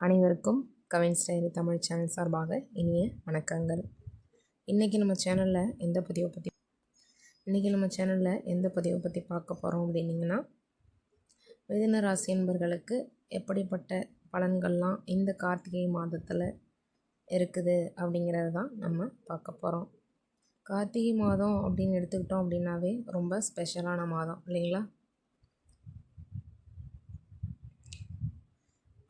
அனைவருக்கும் கவின் ஸ்டைரி தமிழ் சேனல் சார்பாக இனிய வணக்கங்கள். இன்றைக்கி நம்ம சேனலில் எந்த பதிவை பற்றி இன்றைக்கி நம்ம சேனலில் எந்த பதிவை பற்றி பார்க்க போகிறோம் அப்படின்னிங்கன்னா மிதன ராசி என்பர்களுக்கு எப்படிப்பட்ட பலன்கள்லாம் இந்த கார்த்திகை மாதத்தில் இருக்குது அப்படிங்கிறத தான் நம்ம பார்க்க போகிறோம் கார்த்திகை மாதம் அப்படின்னு எடுத்துக்கிட்டோம் அப்படின்னாவே ரொம்ப ஸ்பெஷலான மாதம் இல்லைங்களா?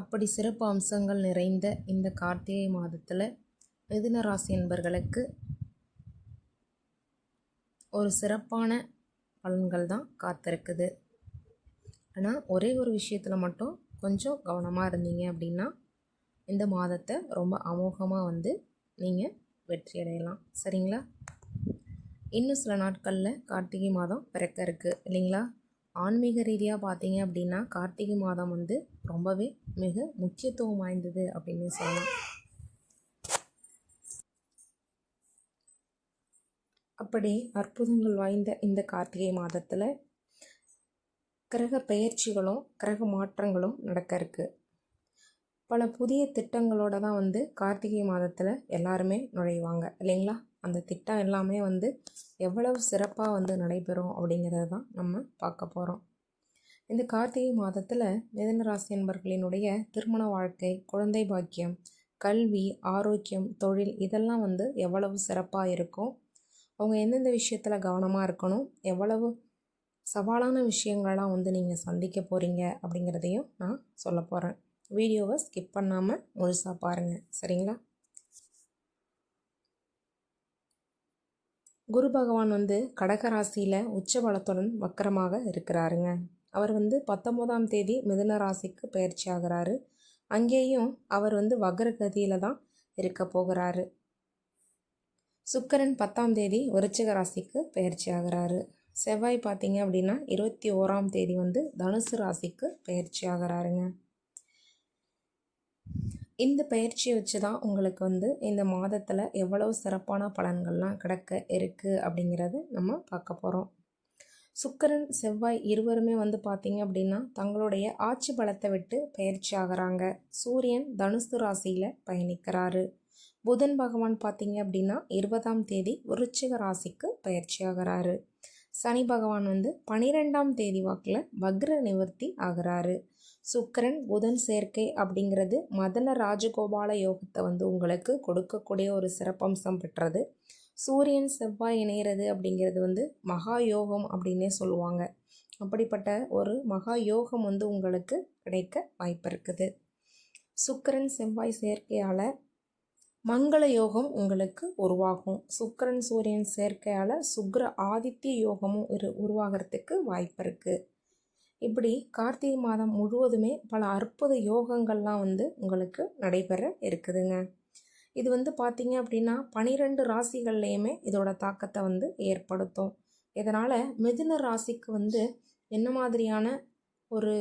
அப்படி சிறப்பு அம்சங்கள் நிறைந்த இந்த கார்த்திகை மாதத்தில் மிதுன ராசி என்பர்களுக்கு ஒரு சிறப்பான பலன்கள் தான் காத்திருக்குது. ஆனால் ஒரே ஒரு விஷயத்தில் மட்டும் கொஞ்சம் கவனமாக இருந்தீங்க அப்படின்னா இந்த மாதத்தை ரொம்ப அமோகமாக வந்து நீங்கள் வெற்றி அடையலாம். சரிங்களா? இன்னும் சில நாட்களில் கார்த்திகை மாதம் பிறக்க இருக்குது இல்லைங்களா? ஆன்மீக ரீதியாக பார்த்தீங்க அப்படின்னா கார்த்திகை மாதம் வந்து ரொம்பவே மிக முக்கியத்துவம் வாய்ந்தது அப்படின்னு சொல்லலாம். அப்படி அற்புதங்கள் வாய்ந்த இந்த கார்த்திகை மாதத்தில் கிரக பெயர்ச்சிகளும் கிரக மாற்றங்களும் நடக்க இருக்குது பல புதிய திட்டங்களோட தான் வந்து கார்த்திகை மாதத்தில் எல்லாருமே நுழைவாங்க இல்லைங்களா? அந்த திட்டம் எல்லாமே வந்து எவ்வளவு சிறப்பாக வந்து நடைபெறும் அப்படிங்கிறத தான் நம்ம பார்க்க போகிறோம் இந்த கார்த்திகை மாதத்தில் மிதன ராசி என்பர்களினுடைய திருமண வாழ்க்கை குழந்தை பாக்கியம் கல்வி ஆரோக்கியம் தொழில் இதெல்லாம் வந்து எவ்வளவு சிறப்பாக இருக்கும்? அவங்க எந்தெந்த விஷயத்தில் கவனமாக இருக்கணும்? எவ்வளவு சவாலான விஷயங்கள்லாம் வந்து நீங்கள் சந்திக்க போகிறீங்க அப்படிங்கிறதையும் நான் சொல்ல போகிறேன் வீடியோவை ஸ்கிப் பண்ணாமல் முழுசாக பாருங்கள் சரிங்களா? குரு பகவான் வந்து கடகராசியில் உச்ச பலத்துடன் வக்கரமாக இருக்கிறாருங்க. அவர் வந்து பத்தொம்போதாம் தேதி மிதுன ராசிக்கு பயிற்சி ஆகிறாரு. அங்கேயும் அவர் வந்து வக்ரகதியில் தான் இருக்க போகிறாரு. சுக்கரன் பத்தாம் தேதி விருச்சிக ராசிக்கு பயிற்சி ஆகிறாரு. செவ்வாய் பார்த்தீங்க அப்படின்னா இருபத்தி ஓராம் தேதி வந்து தனுசு ராசிக்கு பயிற்சி ஆகிறாருங்க. இந்த பயிற்சியை வச்சு தான் உங்களுக்கு வந்து இந்த மாதத்தில் எவ்வளவு சிறப்பான பலன்கள்லாம் கிடக்க இருக்குது அப்படிங்கிறது நம்ம பார்க்க போகிறோம் சுக்கரன் செவ்வாய் இருவருமே வந்து பார்த்திங்க அப்படின்னா தங்களுடைய ஆட்சி பலத்தை விட்டு பயிற்சி ஆகிறாங்க. சூரியன் தனுசு ராசியில் பயணிக்கிறாரு. புதன் பகவான் பார்த்தீங்க அப்படின்னா இருபதாம் தேதி விருச்சிக ராசிக்கு பயிற்சி ஆகிறாரு. சனி பகவான் வந்து பனிரெண்டாம் தேதி வாக்கில் வக்ர நிவர்த்தி ஆகிறாரு. சுக்கரன் புதன் சேர்க்கை அப்படிங்கிறது மதன ராஜகோபால யோகத்தை வந்து உங்களுக்கு கொடுக்கக்கூடிய ஒரு சிறப்பம்சம் பெற்றது. சூரியன் செவ்வாய் இணையிறது அப்படிங்கிறது வந்து மகா யோகம் அப்படின்னே சொல்லுவாங்க. அப்படிப்பட்ட ஒரு மகா யோகம் வந்து உங்களுக்கு கிடைக்க வாய்ப்பு இருக்குது. சுக்கரன் செவ்வாய் சேர்க்கையால் மங்கள யோகம் உங்களுக்கு உருவாகும். சுக்கரன் சூரியன் சேர்க்கையால் சுக்ர ஆதித்ய யோகமும் உருவாகிறதுக்கு வாய்ப்பு இருக்குது இப்படி கார்த்திகை மாதம் முழுவதுமே பல அற்புத யோகங்கள்லாம் வந்து உங்களுக்கு நடைபெற இருக்குதுங்க. இது வந்து பார்த்தீங்க அப்படின்னா பனிரெண்டு ராசிகள்லேயுமே இதோட தாக்கத்தை வந்து ஏற்படுத்தும். இதனால் மிதுன ராசிக்கு வந்து என்ன மாதிரியான ஒரு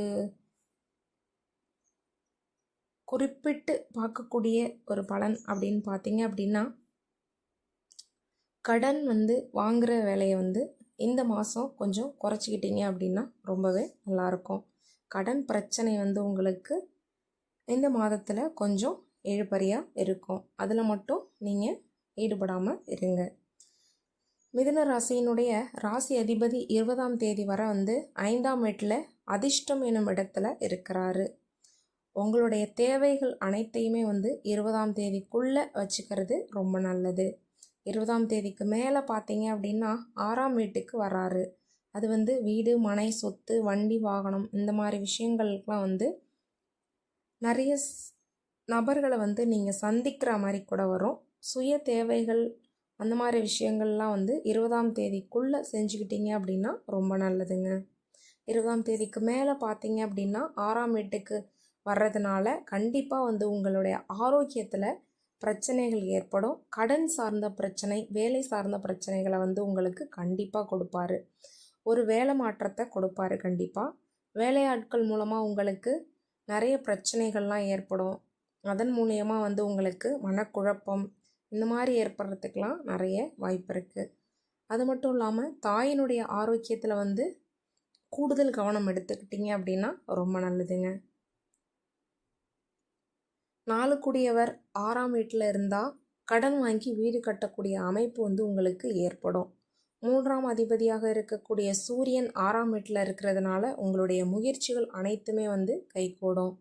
குறிப்பிட்டு பார்க்கக்கூடிய ஒரு பலன் அப்படின்னு பார்த்தீங்க அப்படின்னா கடன் வந்து வாங்குகிற வேலையை வந்து இந்த மாதம் கொஞ்சம் குறைச்சிக்கிட்டீங்க அப்படின்னா ரொம்பவே நல்லாயிருக்கும். கடன் பிரச்சனை வந்து உங்களுக்கு இந்த மாதத்தில் கொஞ்சம் இழுபறியாக இருக்கும். அதில் மட்டும் நீங்கள் ஈடுபடாமல் இருங்க. மிதுன ராசியினுடைய ராசி அதிபதி இருபதாம் தேதி வரை வந்து ஐந்தாம் வீட்டில் அதிர்ஷ்டம் எனும் இடத்துல இருக்கிறாரு. உங்களுடைய தேவைகள் அனைத்தையுமே வந்து இருபதாம் தேதிக்குள்ளே வச்சுக்கிறது ரொம்ப நல்லது. இருபதாம் தேதிக்கு மேலே பார்த்தீங்க அப்படின்னா ஆறாம் வீட்டுக்கு வராரு. அது வந்து வீடு மனை சொத்து வண்டி வாகனம் இந்த மாதிரி விஷயங்களுக்கெலாம் வந்து நிறைய நபர்களை வந்து நீங்கள் சந்திக்கிற மாதிரி கூட வரும். சுய தேவைகள் அந்த மாதிரி விஷயங்கள்லாம் வந்து இருபதாம் தேதிக்குள்ளே செஞ்சுக்கிட்டீங்க அப்படின்னா ரொம்ப நல்லதுங்க. இருபதாம் தேதிக்கு மேலே பார்த்தீங்க அப்படின்னா ஆறாம் வீட்டுக்கு வர்றதுனால கண்டிப்பாக வந்து உங்களுடைய ஆரோக்கியத்தில் பிரச்சனைகள் ஏற்படும். கடன் சார்ந்த பிரச்சனை வேலை சார்ந்த பிரச்சனைகளை வந்து உங்களுக்கு கண்டிப்பாக கொடுப்பாரு. ஒரு வேலை மாற்றத்தை கொடுப்பாரு கண்டிப்பாக வேலையாட்கள் மூலமாக உங்களுக்கு நிறைய பிரச்சனைகள்லாம் ஏற்படும். அதன் மூலியமாக வந்து உங்களுக்கு மனக்குழப்பம் இந்த மாதிரி ஏற்படுறதுக்கெலாம் நிறைய வாய்ப்பு இருக்குது அது மட்டும் இல்லாமல் தாயினுடைய ஆரோக்கியத்தில் வந்து கூடுதல் கவனம் எடுத்துக்கிட்டிங்க அப்படின்னா ரொம்ப நல்லதுங்க. நாலுக்குடியவர் ஆறாம் வீட்டில் இருந்தால் கடன் வாங்கி வீடு கட்டக்கூடிய அமைப்பு வந்து உங்களுக்கு ஏற்படும். மூன்றாம் அதிபதியாக இருக்கக்கூடிய சூரியன் ஆறாம் வீட்டில் இருக்கிறதுனால உங்களுடைய முயற்சிகள் அனைத்துமே வந்து கைகூடும்.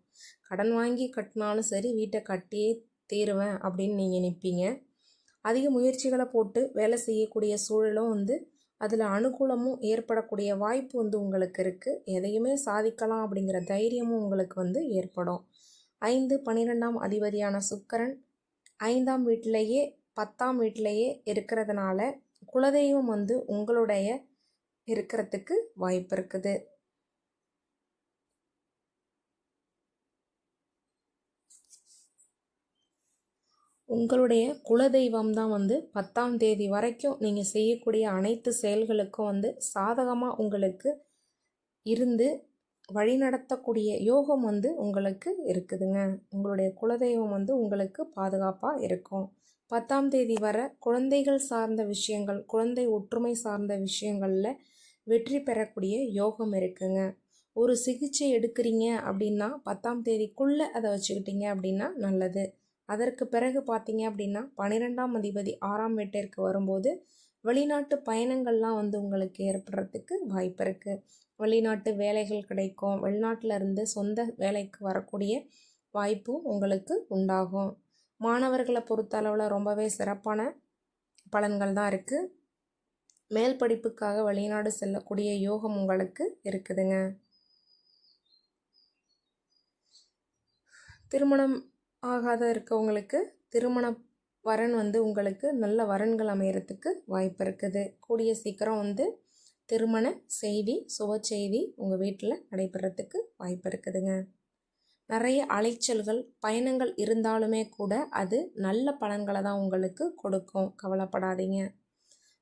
கடன் வாங்கி கட்டினாலும் சரி வீட்டை கட்டியே தீருவேன் அப்படின்னு நீங்கள் நிற்பீங்க அதிக முயற்சிகளை போட்டு வேலை செய்யக்கூடிய சூழலும் வந்து அதில் அனுகூலமும் ஏற்படக்கூடிய வாய்ப்பு வந்து உங்களுக்கு இருக்குது எதையுமே சாதிக்கலாம் அப்படிங்கிற தைரியமும் உங்களுக்கு வந்து ஏற்படும். ஐந்து பன்னிரெண்டாம் அதிபதியான சுக்கரன் ஐந்தாம் வீட்டிலேயே பத்தாம் வீட்டிலேயே இருக்கிறதுனால குலதெய்வம் வந்து உங்களுடைய இருக்கிறதுக்கு வாய்ப்பு இருக்குது. உங்களுடைய குலதெய்வம் தான் வந்து பத்தாம் தேதி வரைக்கும் நீங்கள் செய்யக்கூடிய அனைத்து செயல்களுக்கும் வந்து சாதகமாக உங்களுக்கு இருந்து வழிநடத்தக்கூடிய யோகம் வந்து உங்களுக்கு இருக்குதுங்க. உங்களுடைய குலதெய்வம் வந்து உங்களுக்கு பாதுகாப்பாக இருக்கும். பத்தாம் தேதி வர குழந்தைகள் சார்ந்த விஷயங்கள் குழந்தை ஒற்றுமை சார்ந்த விஷயங்களில் வெற்றி பெறக்கூடிய யோகம் இருக்குங்க. ஒரு சிகிச்சை எடுக்கிறீங்க அப்படின்னா பத்தாம் தேதிக்குள்ளே அதை வச்சுக்கிட்டீங்க அப்படின்னா நல்லது. அதற்கு பிறகு பார்த்தீங்க அப்படின்னா பன்னிரெண்டாம் அதிபதி ஆறாம் வீட்டிற்கு வரும்போது வெளிநாட்டு பயணங்கள்லாம் வந்து உங்களுக்கு ஏற்படுறதுக்கு வாய்ப்பு இருக்குது வெளிநாட்டு வேலைகள் கிடைக்கும். வெளிநாட்டில் இருந்து சொந்த வேலைக்கு வரக்கூடிய வாய்ப்பும் உங்களுக்கு உண்டாகும். மாணவர்களை பொறுத்த அளவில் ரொம்பவே சிறப்பான பலன்கள் தான் இருக்குது மேல் படிப்புக்காக வெளிநாடு செல்லக்கூடிய யோகம் உங்களுக்கு இருக்குதுங்க. திருமணம் ஆகாத இருக்கவங்களுக்கு திருமண வரன் வந்து உங்களுக்கு நல்ல வரன்கள் அமையறதுக்கு வாய்ப்பு இருக்குது. கூடிய சீக்கிரம் வந்து திருமண செய்தி சுப செய்தி உங்கள் வீட்டில் நடைபெறத்துக்கு வாய்ப்பு இருக்குதுங்க. நிறைய அலைச்சல்கள் பயணங்கள் இருந்தாலுமே கூட அது நல்ல பலன்களை தான் உங்களுக்கு கொடுக்கும். கவலைப்படாதீங்க.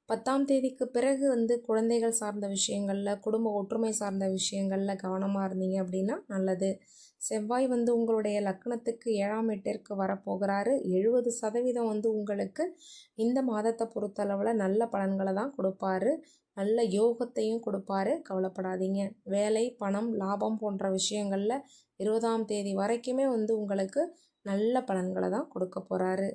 பத்தாம் தேதிக்கு பிறகு வந்து குழந்தைகள் சார்ந்த விஷயங்களில் குடும்ப ஒற்றுமை சார்ந்த விஷயங்களில் கவனமாக இருந்தீங்க அப்படின்னா நல்லது. செவ்வாய் வந்து உங்களுடைய லக்னத்துக்கு ஏழாம் எட்டிற்கு வரப்போகிறாரு. எழுபது சதவீதம் வந்து உங்களுக்கு இந்த மாதத்தை பொறுத்தளவில் நல்ல பலன்களை தான் கொடுப்பாரு. நல்ல யோகத்தையும் கொடுப்பாரு. கவலைப்படாதீங்க. வேலை பணம் லாபம் போன்ற விஷயங்களில் இருபதாம் தேதி வரைக்குமே வந்து உங்களுக்கு நல்ல பலன்களை தான் கொடுக்க போகிறாரு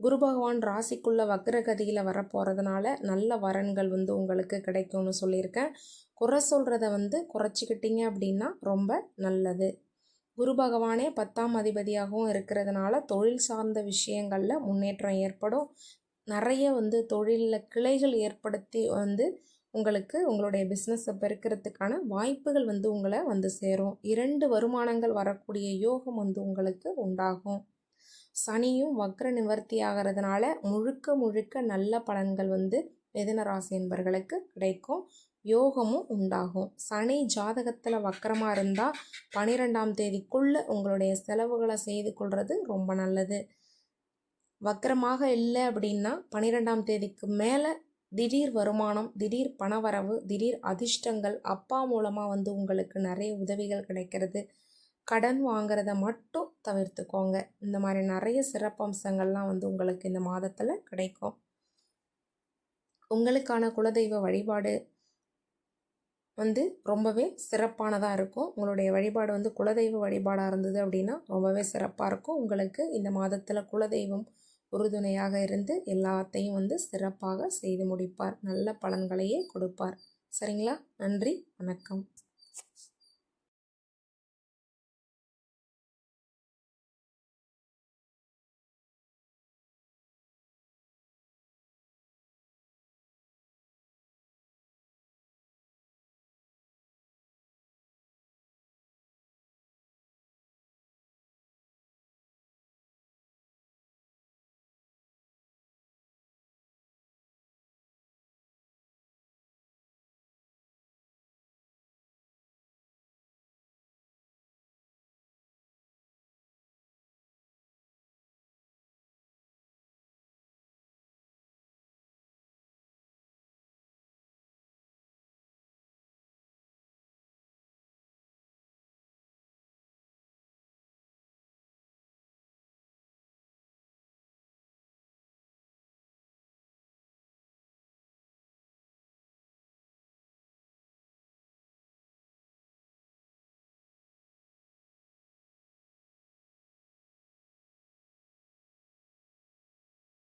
குரு பகவான் ராசிக்குள்ள வக்ரகதியில் வரப்போகிறதுனால நல்ல வரன்கள் வந்து உங்களுக்கு கிடைக்கும்னு சொல்லியிருக்கேன். குறை சொல்கிறத வந்து குறைச்சிக்கிட்டீங்க அப்படின்னா ரொம்ப நல்லது. குரு பகவானே பத்தாம் அதிபதியாகவும் இருக்கிறதுனால தொழில் சார்ந்த விஷயங்களில் முன்னேற்றம் ஏற்படும். நிறைய வந்து தொழிலில் கிளைகள் ஏற்படுத்தி வந்து உங்களுக்கு உங்களுடைய பிஸ்னஸை பெருக்கிறதுக்கான வாய்ப்புகள் வந்து உங்களை வந்து சேரும். இரண்டு வருமானங்கள் வரக்கூடிய யோகம் வந்து உங்களுக்கு உண்டாகும். சனியும் வக்ர நிவர்த்தி ஆகிறதுனால முழுக்க முழுக்க நல்ல பலன்கள் வந்து மிதன ராசி என்பர்களுக்கு கிடைக்கும். யோகமும் உண்டாகும். சனி ஜாதகத்தில் வக்கரமாக இருந்தால் பனிரெண்டாம் தேதிக்குள்ளே உங்களுடைய செலவுகளை செய்து கொள்வது ரொம்ப நல்லது. வக்கரமாக இல்லை அப்படின்னா பனிரெண்டாம் தேதிக்கு மேலே திடீர் வருமானம் திடீர் பணவரவு திடீர் அதிர்ஷ்டங்கள் அப்பா மூலமாக வந்து உங்களுக்கு நிறைய உதவிகள் கிடைக்கிறது. கடன் வாங்குறத மட்டும் தவிர்த்துக்கோங்க. இந்த மாதிரி நிறைய சிறப்பம்சங்கள்லாம் வந்து உங்களுக்கு இந்த மாதத்தில் கிடைக்கும். உங்களுக்கான குலதெய்வ வழிபாடு வந்து ரொம்பவே சிறப்பானதாக இருக்கும். உங்களுடைய வழிபாடு வந்து குலதெய்வ வழிபாடாக இருந்தது அப்படின்னா ரொம்பவே சிறப்பாக இருக்கும். உங்களுக்கு இந்த மாதத்தில் குலதெய்வம் உறுதுணையாக இருந்து எல்லாத்தையும் வந்து சிறப்பாக செய்து முடிப்பார். நல்ல பலன்களையே கொடுப்பார். சரிங்களா? நன்றி. வணக்கம்.